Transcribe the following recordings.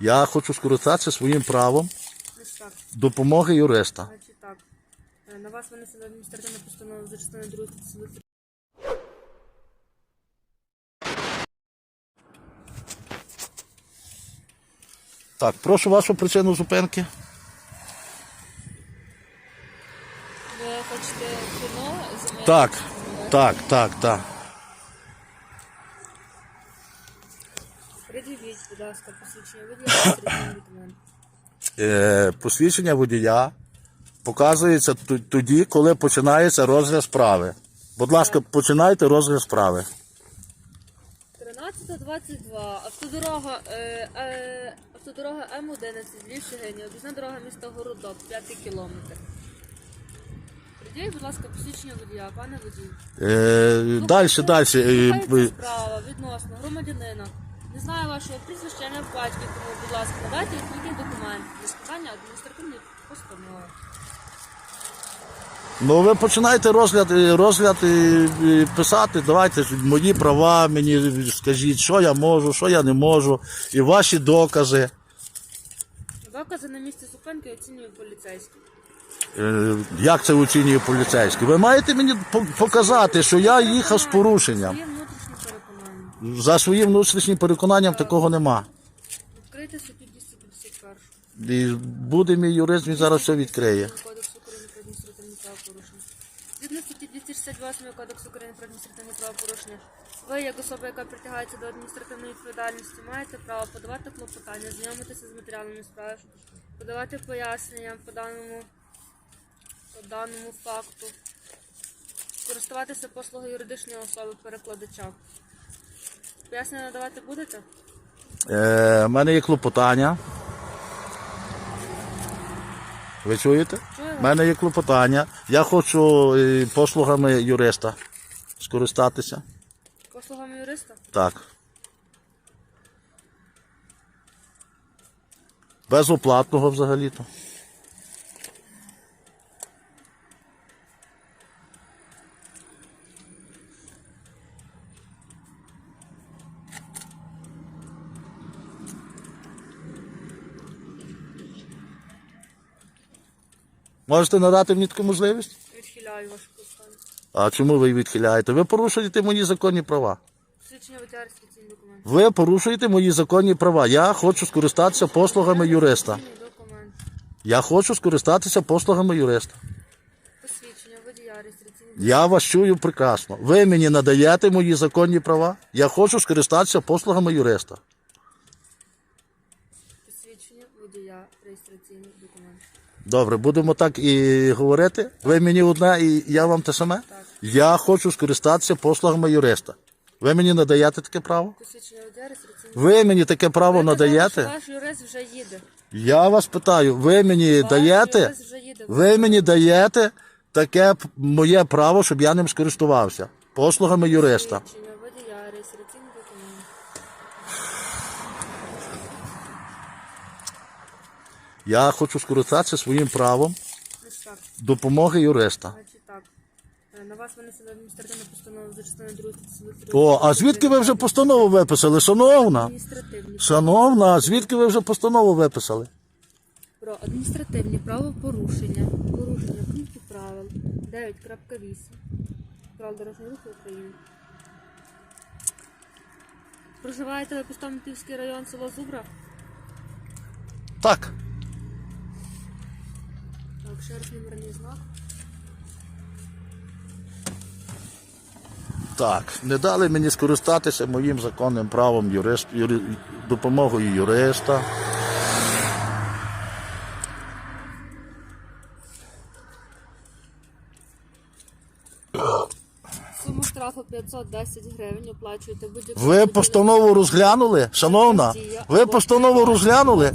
Я хочу скористатися своїм правом так. допомоги юриста. Значить так. Е, На вас винесено адміністративна постанова за частиною 2 статті Так, прошу вашу причину зупинки. Ви хочете кіно Так, так, так, так. Придивіть, будь ласка, посвідчення водія. Е, посвідчення водія показується тоді, коли починається розгляд справи. Будь ласка, починайте розгляд справи. 13.22. Автодорога, е, е, автодорога М11, Львів Шегині, об'їзна дорога міста Городок, 5 кілометр. Приділіть, будь ласка, посвідчення водія, пане водій. Е, далі, далі. Слухається справа відносно громадянина. Не знаю вашого прізвища, я не батьки, тому, будь ласка, надайте відповідний документ для складання адміністративної постанови. Ну, ви починаєте розгляд, е, розгляд е, е, писати, давайте мої права, мені скажіть, що я можу, що я не можу, і ваші докази. Докази на місці зупинки оцінює поліцейський. Е, Як це оцінює поліцейський? Ви маєте мені по- показати, що я їхав з порушенням. За своїм внутрішнім переконанням такого нема. Відкрийте статтю 251. І буде мій юрист, він зараз все відкриє. Кодексу України про адміністративні правопорушення. Згідно статті 268 Кодексу України про адміністративні правопорушення, ви, як особа, яка притягається до адміністративної відповідальності, маєте право подавати клопотання, знайомитися з матеріалами справи, подавати пояснення по даному, по даному факту, користуватися послугою юридичної особи перекладача. Пояснення надавати будете? Е, У мене є клопотання. Ви чуєте? У мене є клопотання. Я хочу е, послугами юриста скористатися. Послугами юриста? Так. Безоплатного взагалі-то. Можете надати мені таку можливість? Відхиляю ваше клопотання. А чому ви її відхиляєте? Ви порушуєте мої законні права. Свідчення. Ви порушуєте мої законні права. Я хочу скористатися послугами юриста. Документ. Я хочу скористатися послугами юриста. Посвідчення водія реєстраційний Я вас чую прекрасно. Ви мені надаєте мої законні права. Я хочу скористатися послугами юриста. посвідчення водія реєстраційний документ. Добре, будемо так і говорити. Ви мені одне і я вам те саме. Я хочу скористатися послугами юриста. Ви мені надаєте таке право? Посвідчення водія реєстраційний Ви мені таке право Ви казали, надаєте? Ваш юрист вже їде. Я вас питаю, ви мені Ваш даєте? юрист вже їде. Ви мені даєте таке п- моє право, щоб я ним скористувався. Послугами юриста. Посвідчення водія реєстраційний документ. Я хочу скористатися своїм правом допомоги юриста. Значить так. Е, На вас винесено адміністративна постанова за частиною 2 О, а звідки ви вже постанову виписали? Шановна? Адміністративні. Шановна, а звідки ви вже постанову виписали? Про адміністративні правопорушення, порушення пункту правил 9.8 правил дорожнього руху України. Проживаєте ви Пустомитівський район, село Зубра? Так. Так, ще раз номерний знак. Так, не дали мені скористатися моїм законним правом юрист, юри, допомогою юриста. Суму штрафу 510 гривень оплачуєте будь-яку. Ви постанову розглянули? Шановна, ви постанову розглянули?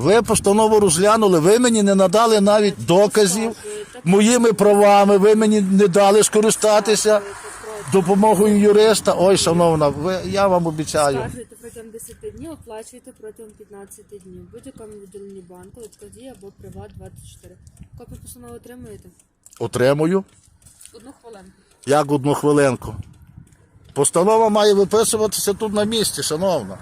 24. Ви постанову розглянули, ви мені не надали навіть доказів моїми правами, ви мені не дали скористатися допомогою юриста. Ой, шановна, ви, я вам обіцяю. Скаржуєте протягом 10 днів, оплачуєте протягом 15 днів. Будь-якому відділенні банку, Откадія або Приват 24. Копію постанови отримуєте? Отримую. Одну хвилинку. Як одну хвилинку. Постанова має виписуватися тут на місці, шановна.